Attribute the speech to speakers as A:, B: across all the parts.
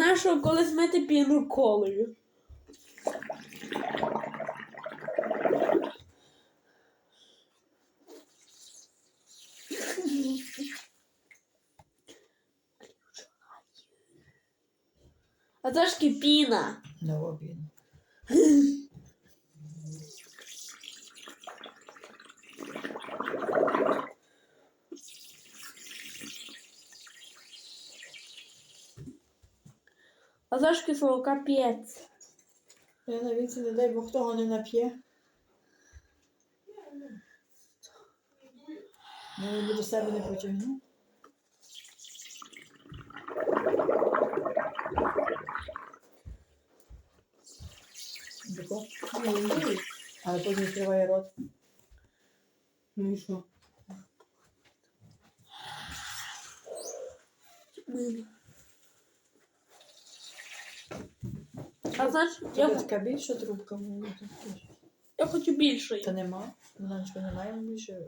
A: знаєш, що колись мити піну колою. А це ж кипіна.
B: На
A: це кисло капець.
B: Я на віці, не дай Бог того не нап'є. Ну, він до себе не потягну. Тако. Але потім відкриває рот.
C: Ну і що?
A: А знаєш, я,
B: така більша трубка була.
A: я хочу більшої.
B: Та нема. Богданчика немає більше.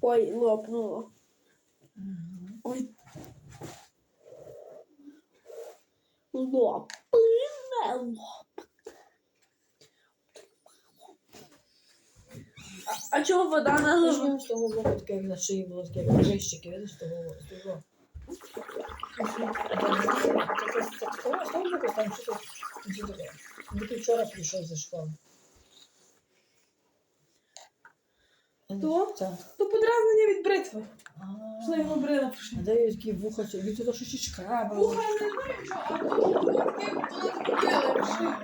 A: Ой, лопнуло. Ой. Лопне, лоп. А, а чого вода не лежить?
B: Можливо, з того боку таке, як на шиї було таке, як вищики, видиш, з того, з того. Того боку там що то таке. Він вчора прийшов зі школи.
C: Хто? То подразнення від бритви. Що його брила прийшла?
B: А де є такі вуха, туди щось шкрабав.
C: Вуха не знаю, що, а то такі купили пішли.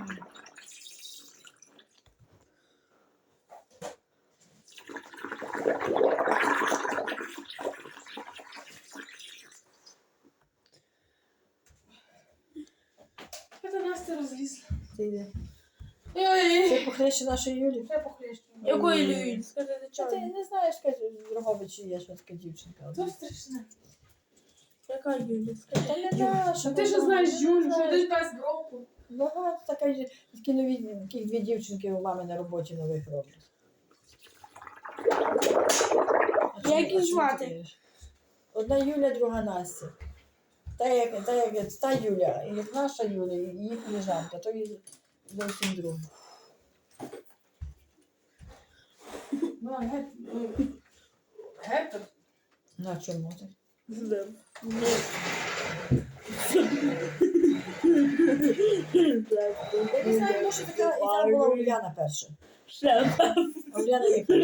C: Це Настя розлізла.
B: Це йде. Це похреща нашої Юлі.
C: я похлещу.
A: Якої люїть? Скажи, чого?
B: Ти не знаєш, скажи, в Дрогобичі є що дівчинка.
C: То страшне.
A: Яка Юля? Скажи.
B: Та не наша.
C: Ти ж знаєш Юлю, що десь без року.
B: Багато така ж- такі нові, такі дві дівчинки у мами на роботі нових роблять.
A: Як їх звати?
B: Одна Юля, друга Настя. Та як, та як та Юля, і як наша Юля, і її колежанка, то є зовсім друга.
C: Ну, а гет... ну,
B: На чому ти?
A: Знаю.
B: Я не знаю, може така, і та була Уляна перша. Уляна яка?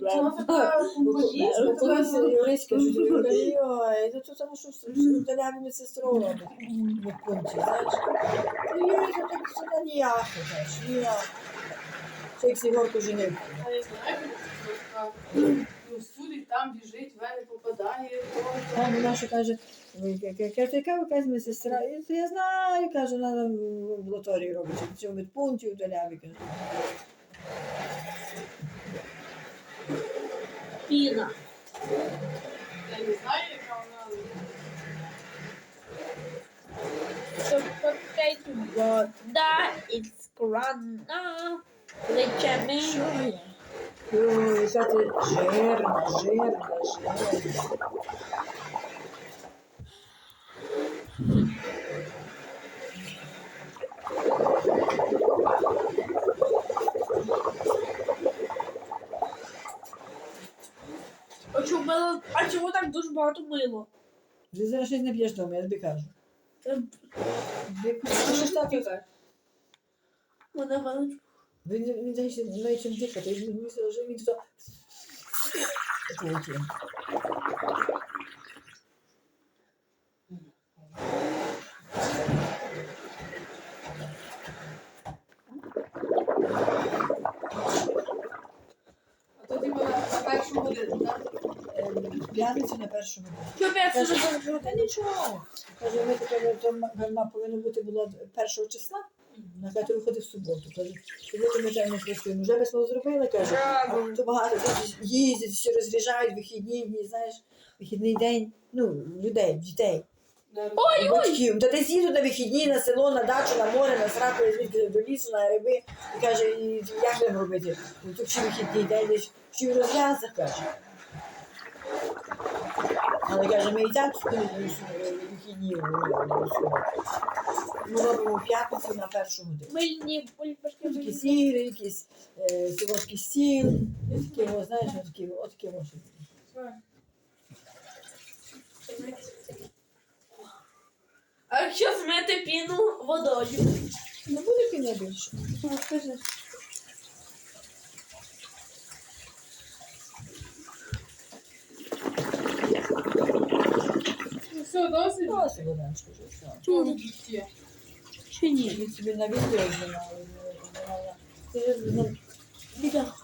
C: Вона така композиція,
B: Ну,
C: така...
B: Юриська, що тобі каже, ой, то тому що Даляві медсестру робить в пункті, знаєш. Ну, Юрика так сюди ніяко, знаєш, ніяко. Що як Сігорку женив.
C: А я знаю, ну, судить, там біжить, в мене попадає.
B: А вона що каже, «Ви, яка- яка яка якась медсестра, я знаю, каже, вона в амбулаторії робить, в цьому медпункті в Даляві, каже.
A: Піна.
C: Я не знаю, яка вона...
A: Щоб попити вода із крана. Плечами.
B: Що я? Ой, яка ти жирна, жирна, жирна.
A: А чому, мило- а чому так дуже багато мило?
B: Ти зараз щось не п'єш дома, я тобі кажу.
A: Це
B: Ти що ж так?
A: Мене велич.
B: Він він він дає ще знає чим дихати, він він вже він то. Такий.
C: А тоді вона на
B: в П'ятницю на першому.
A: Що п'ять
B: Каже, та нічого. Каже, ми то гарма повинна бути була першого числа. На каже, виходить в суботу. Каже, суботу ми вже не працюємо. Вже без зробили, каже. А то багато їздять, всі розряджають вихідні дні, знаєш, вихідний день, ну, людей, дітей.
A: Ой,
B: батьків. Та десь їду на вихідні, на село, на дачу, на море, на сраку, звідти до лісу, на гриби. І каже, і як нам робити? Ну, тут чи вихідний день, чи в розв'язах, каже. Але каже, ми і так вихідні ми робимо п'ятницю на першу годину.
A: Мильні бульбашки.
B: Такі сіри, якісь е, солодкий стіл, і такі, о, знаєш, от такі, от такі може.
A: А якщо змити піну водою?
B: Не буде піня більше.
A: Ну, скажи.
C: Все, досить.
B: Ну, собі не скажу, все.
C: Чого ви тут є?
A: Чи ні?
B: Він собі на відео